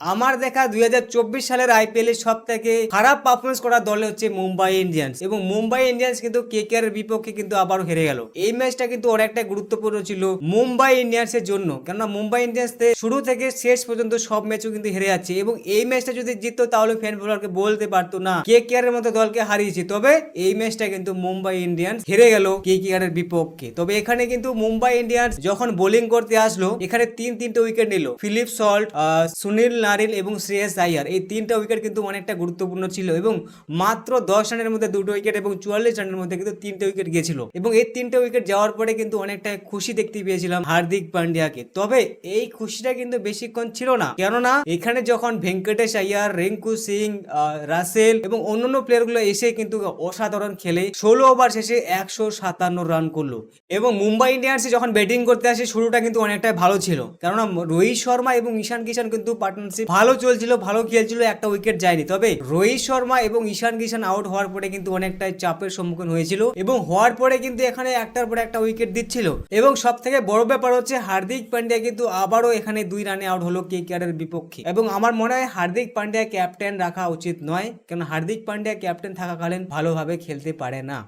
আমার দেখা দুই হাজার চব্বিশ সালের আইপিএল এর সব থেকে খারাপ পারফরমেন্স করা দল হচ্ছে মুম্বাই ইন্ডিয়ান্স। এবং মুম্বাই ইন্ডিয়ান্স কিন্তু কে কে এর বিপক্ষে কিন্তু আবারও হেরে গেল। এই ম্যাচটা কিন্তু অনেকটা গুরুত্বপূর্ণ ছিল মুম্বাই ইন্ডিয়ান্স এর জন্য। কেননা মুম্বাই ইন্ডিয়ান্স শুরু থেকে শেষ পর্যন্ত সব ম্যাচও কিন্তু হেরে যাচ্ছে। এবং এই ম্যাচটা যদি জিততো তাহলে ফ্যান ফলোয়ারকে বলতে পারতো না কে কে এর মতো দলকে হারিয়েছে। তবে এই ম্যাচটা কিন্তু মুম্বাই ইন্ডিয়ান্স হেরে গেল কে কে এর বিপক্ষে। তবে এখানে কিন্তু মুম্বাই ইন্ডিয়ান্স যখন বোলিং করতে আসলো, এখানে তিন তিনটে উইকেট নিল। ফিলিপ সল্ট সুনীল নারিল এবং শ্রেয়স আয়ার। এই তিনটা উইকেট কিন্তু অনেকটা গুরুত্বপূর্ণ ছিল এবং মাত্র দশ রানের মধ্যে দুটো উইকেট এবং চুয়াল্লিশ রানের মধ্যে কিন্তু তিনটে উইকেট গিয়েছিল। এবং এই তিনটে উইকেট যাওয়ার পরে কিন্তু অনেকটা খুশি দেখতে পেয়েছিলাম হার্দিক পান্ডিয়াকে। তবে এই খুশিটা কিন্তু বেশিক্ষণ ছিল না। কেননা এখানে যখন ভেঙ্কটেশ আয়ার, রিঙ্কু সিং রাসেল এবং অন্যান্য প্লেয়ারগুলো এসে কিন্তু অসাধারণ খেলে ষোলো ওভার শেষে একশো সাতান্ন রান করল। এবং মুম্বাই ইন্ডিয়ান্স যখন ব্যাটিং করতে আসে, শুরুটা কিন্তু অনেকটাই ভালো ছিল। কেননা রোহিত শর্মা এবং ঈশান কিষান কিন্তু পার্টনারশিপ ভালো চলছিল, ভালো খেলছিল, একটা উইকেট যায়নি। তবে রোহিত শর্মা এবং ঈশান কিষান আউট হওয়ার পরে কিন্তু অনেকটাই চাপের সম্মুখীন হয়েছিল এবং হওয়ার পরে কিন্তু এখানে একটার পরে একটা উইকেট দিচ্ছিল। এবং সব থেকে বড় ব্যাপার হচ্ছে হার্দিক পান্ডিয়া কিন্তু আবারও এখানে দুই রানে আউট হলো কে এর বিপক্ষে। এবং আমার মনে হয় হার্দিক পান্ডিয়া ক্যাপ্টেন রাখা উচিত নয় কেন হার্দিক পান্ডিয়া ক্যাপ্টেন থাকাকালীন ভালোভাবে খেলতে পারে না।